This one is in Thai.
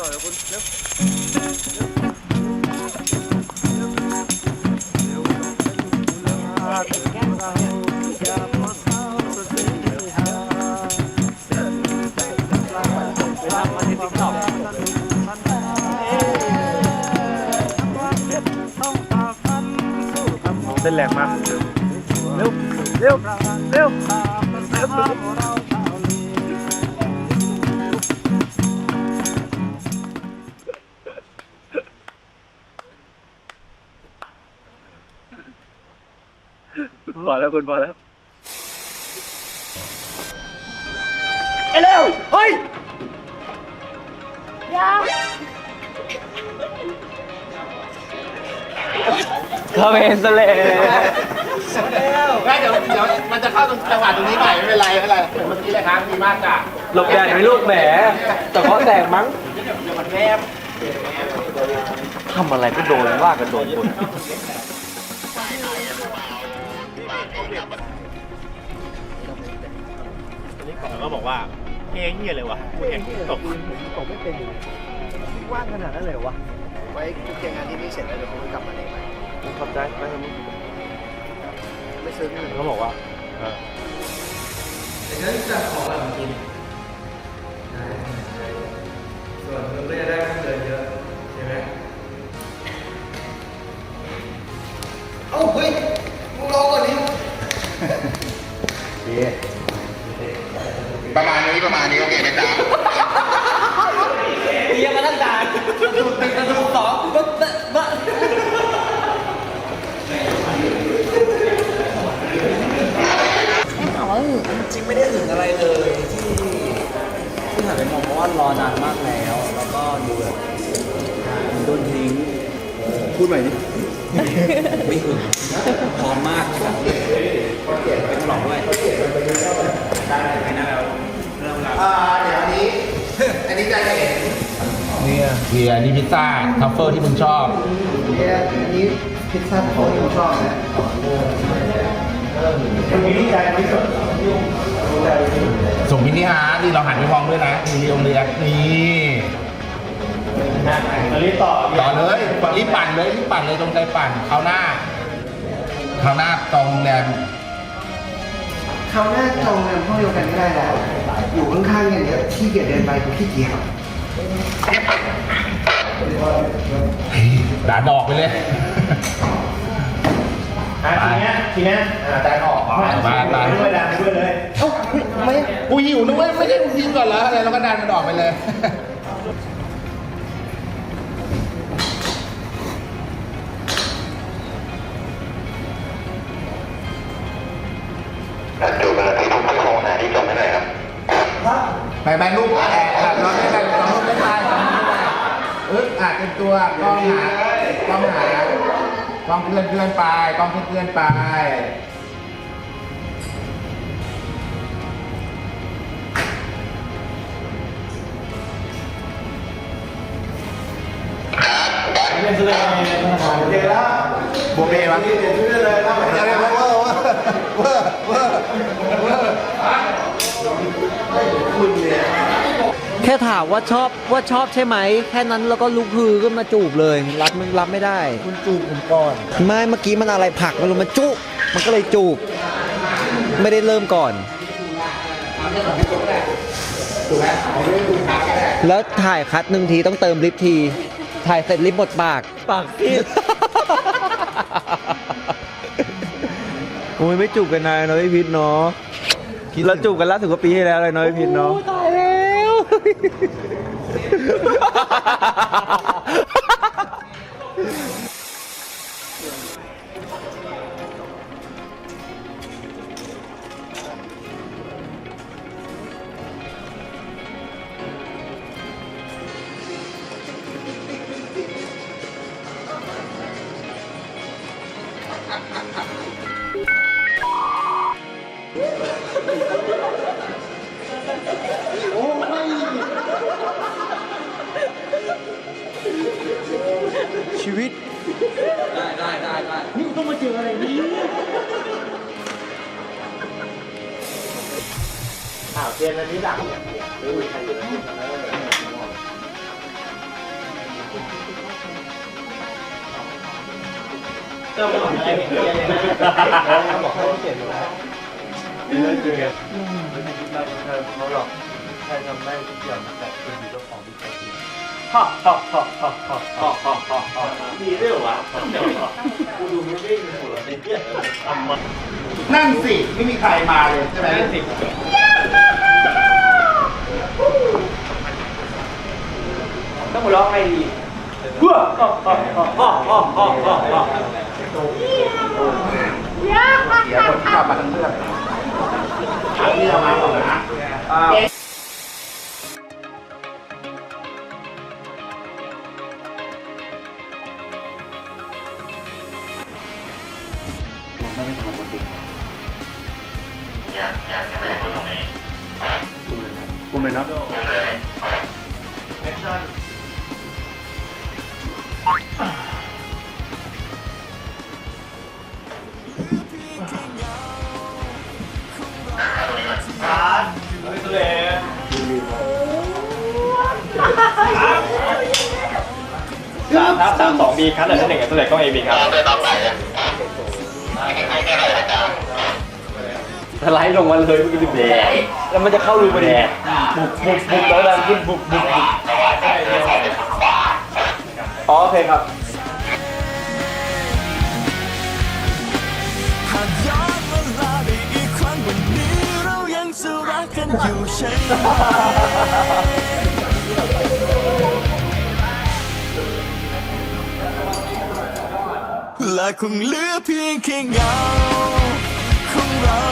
ต่อเลยคุณเร็วเต้นแรงมากเร็ว เร็ว เร็ว เร็ว พอแล้วคุณพอแล้วเอ้ยเร็วเฮ้ยเขาเป็นซะเลยไม่เดี๋ยวเดี๋ยวมันจะเข้าตรงจังหวะตรงนี้ใหม่ไม่เป็นไรไม่เป็นไรเมื่อกี้เลยครับดีมากจ้ะหลบแดดไหมลูกแหมแต่เขาะแตกมั้งทำอะไรก็โดนว่ากันโดนคน แล้วก็บอกว่าเพลงเฮียเลยวะเพลงตกตกไม่เป็นอยู่ว่างขนาดนั้นเลยเหรอวะไว้เคลียร์งานที่นี่เสร็จแล้วเดี๋ยวผมกลับมาเองใหม่ขอบใจไปทำไม่ซื้อที่ไหนเขาบอกว่าเออส่ ประมาณนี้ประมาณนี้โอเคนะจ๊ะเรียกมาตั้งด่านกระดูกติดกระดูกสองบ๊ะบ๊ะบ๊ะจริงไม่ได้ถึงอะไรเลยที่ที่หันไปมองเพราะว่ารอนานมากแล้ว แล้วก็ดูแบบโดนทิ้งพูดใหม่ดิไม่ถึงพร้อมมากครับเป็นหลอกด้วย อ่าเดี๋ยวอันนี้ อันนี้ใจเห็นเนี่ยเฮียนี่พิซซ่าทัฟเฟิลที่มึงชอบ เนี่ยอันนี้พิซซ่าของที่ผมชอบนะส่งมินิฮาร์ดที่เราหันไปมองด้วยนะมีโรงเรียนนี่รีบต่อต่อเลยรีบปั่นเลยรีบปั่นเลยตรงใจปั่นคราวหน้าคราวหน้าตรงแรม คราวหน้าจองงานห้องเดียวกันก็ได้แหละอยู่ข้างๆกันเนี่ยขี้เกียจเดินไปกูขี้เกียจด่าดอกไปเลยทีเนี้ยทีเนี้ยด่าดอกไปไปด้วยดันด้วยเลย เอ้าไม่กูหิวนึกว่าไม่ได้กูกินก่อนแล้วอะไรแล้วก็ดันมันออกไปเลย ไปไปลูกแอบแอบเราไม่ได้เราไม่ได้เราไม่ได้เอ๊ะอาจเป็นตัวกล้องหากล้องหากล้องเพื่อนเพื่อนไปกล้องเพื่อนเพื่อนไปโบเบ้วะเดี๋ยวเดี๋ยวเวอร์เวอร์เวอร์เวอร์เวอร์ แค่ ถามว่าชอบว่าชอบใช่ไหม แค่นั้นแล้วก็ลุกฮือขึ้นมาจูบเลย รับมันรับไม่ได้ คุณจูบผมก่อน ไม่เมื่อกี้มันอะไรผลักมันลงมาจุ มันก็เลยจูบ ไม่ได้เริ่มก่อน แล้วถ่ายคัดหนึ่งทีต้องเติมลิฟต์ที ถ่ายเสร็จลิฟต์หมดปาก ปากซีดโอ้ยไม่จูบกันนานเนาะพี่พิษเนาะเราจูบกันล่าสุดก็ปีที่แล้วเลยเนาะพี่พิษเนาะ Ha ha ha ha ha! ีวิต ได้ได้ได้ได้นี่ต้องมาเจออะไรนี้อาวเตียนอันนี้ดับเนี่ยหรือมีใครอยู่ในนี้ก็ไม่บอกอะไรเขียนเลยนะเขาบอกเขาเขียนอยู่แล้วเรื่องคือไม่ได้คิดมากเขาหรอกใครทำได้ทุกอย่างแต่คุณอยู่เจ้าของทุกอย่า ฮ่าฮ่าฮ่าฮ่าฮ่าฮ่าฮ่าฮ่าฮ่ามีด้วยเหรอวะกูดูไม่ได้หัวเนี่ยทำมานั่นสิไม่มีใครมาเลยใช่ไหมนั่นสิต้องมาร้องไงดีเพื่อฮ่าฮ่าฮ่าฮ่าฮ่าฮ่าฮ่าเสียคนที่กลับมาทั้งเรื่องที่เรามาก่อนนะ ไม่ได้ทำบนดิอยากอยากจะไปดูตรงนี้กูเลยนะกูเลยนะเลยแอคชั่นการเลยเลยครับสามสองบีครับแต่ถ้าหนึ่งกับตัวเล็กก็เอบีครับไปตามไหน สไลด์ลงมาเลยมื่อกี้แบกแล้วมันจะเข้ารูพอดีบุบบุบบุบแล้วดันขึ้นบุบบุบบุบอ๋อโอเคครับหากย้อนเวลาได้อีกครั้งวันนี้เรายังจะรักกันอยู่ใช่ไหม และคงเหลือเพียงแค่เงาของเรา